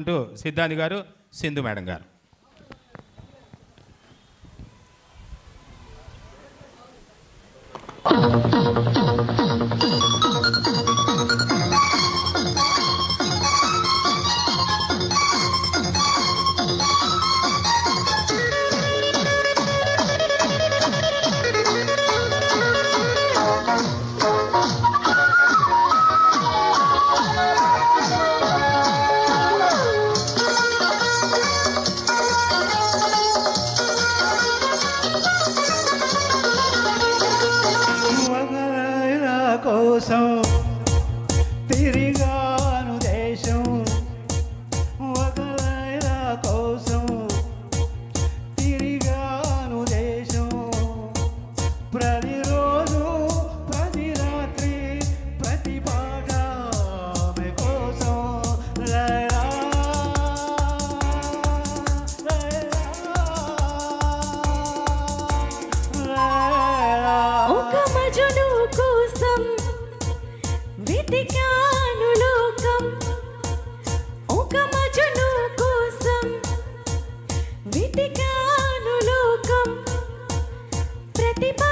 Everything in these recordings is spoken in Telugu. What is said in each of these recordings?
అంటూ సిద్ధాంతి గారు సింధు మేడం గారు. కోసం తిరిగా ప్రతిభా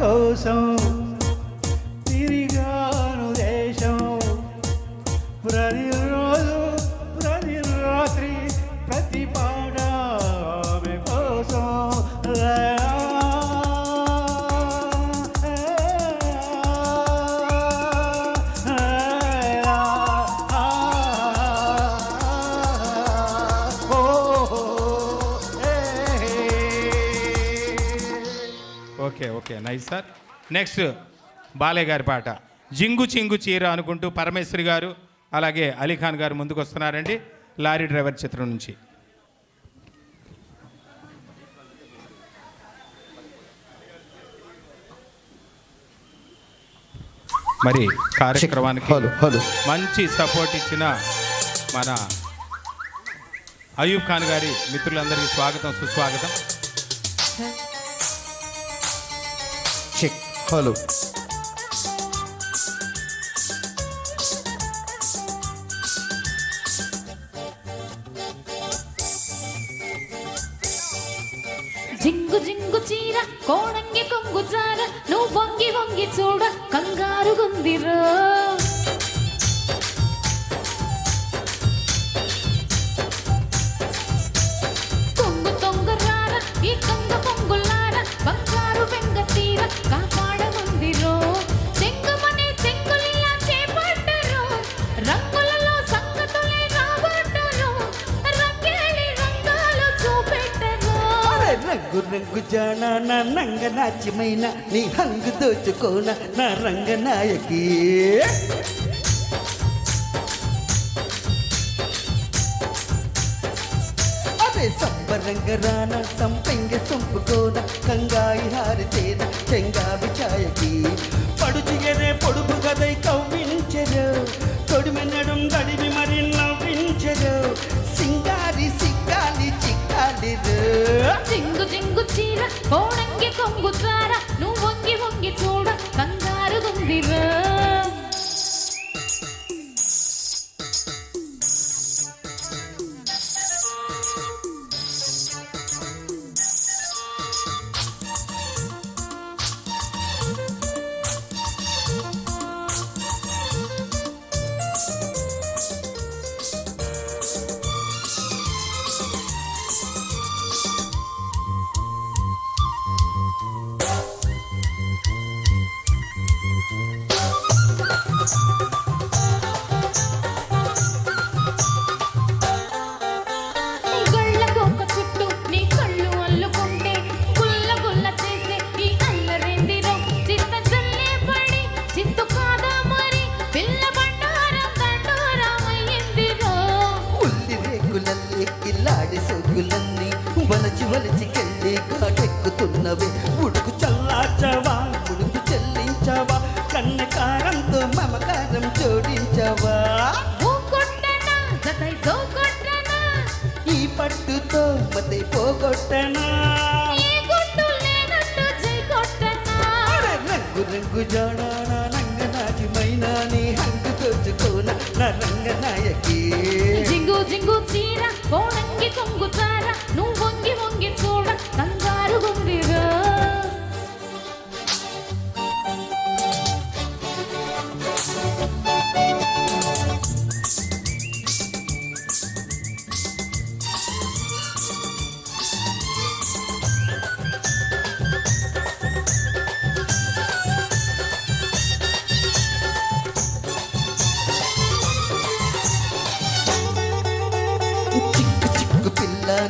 కోసం తిరిగాను దేశం. ప్రతిరోజు ప్రతి రాత్రి ప్రతిపా okay okay. Nice sir. Next Balayya గారి పాట. జింగు చింగు చీర అనుకుంటూ పరమేశ్వరి గారు అలాగే అలీఖాన్ గారు ముందుకు వస్తున్నారండి లారీ డ్రైవర్ చిత్రం నుంచి. మరి కార్యక్రమానికి మంచి సపోర్ట్ ఇచ్చిన మన అయూబ్ ఖాన్ గారి మిత్రులందరికీ స్వాగతం సుస్వాగతం. హలో. జింగు జింగు చీర కోణంగి కొంగు చార నువ్వు వంగి వంగి చూడ కంగారు గుందిరో. కొంగు తొంగ రార ఈ కంగ పొంగులార బంగారు వెంగ తీర రంగు రంగు నా నంగ నాచ్యమైన నీ హంగు దోచుకోన నా రంగ నాయకి అరే సంబరంగ రాన సంపెంగ సొంపుకోన కంగాయి హారితేన చెంగావి ఛాయకి. పడుచు ఎదే పొడుపు కదై కవ్వించరు జింగు జింగు చీర కోణంగి కొంగు చార నువ్వు సోకులన్నీ వలచి వలచి కెళ్ళి కాటెక్కుతున్నవే. ఉడుకు చల్లార్చవా ఉడుకు చెల్లించవా కన్నకారంతో మమకారం జోడించవా. ఈ పట్టుతో మతే పోగొట్టనా? రంగు రంగు జాడానా నంగ నాటిమైనా నీ హంగు దోచుకోన నా రంగ నాయకి జింగు జింగు చీర కోణంగి కొంగు నువ్వు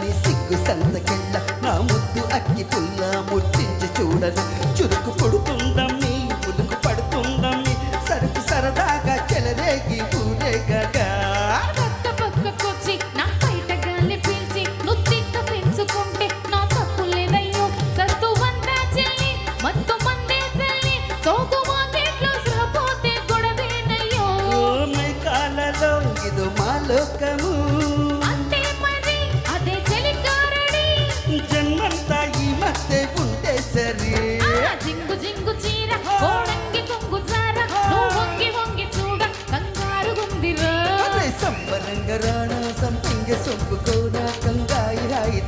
నీ సిగ్గు సంతకెళ్ళ నా ముద్దు అక్కి పుల్ల ముట్టించి చూడను. ఉంటే సరే ఆ జింగు జింగు చీర కోడంగి కొంగు చార నువ్వు వంగి వంగి చూడ కంగారు గుందిరా అదే సంబరంగ రాణ సంపింగ సొంపుకోన కంగాయి రాయి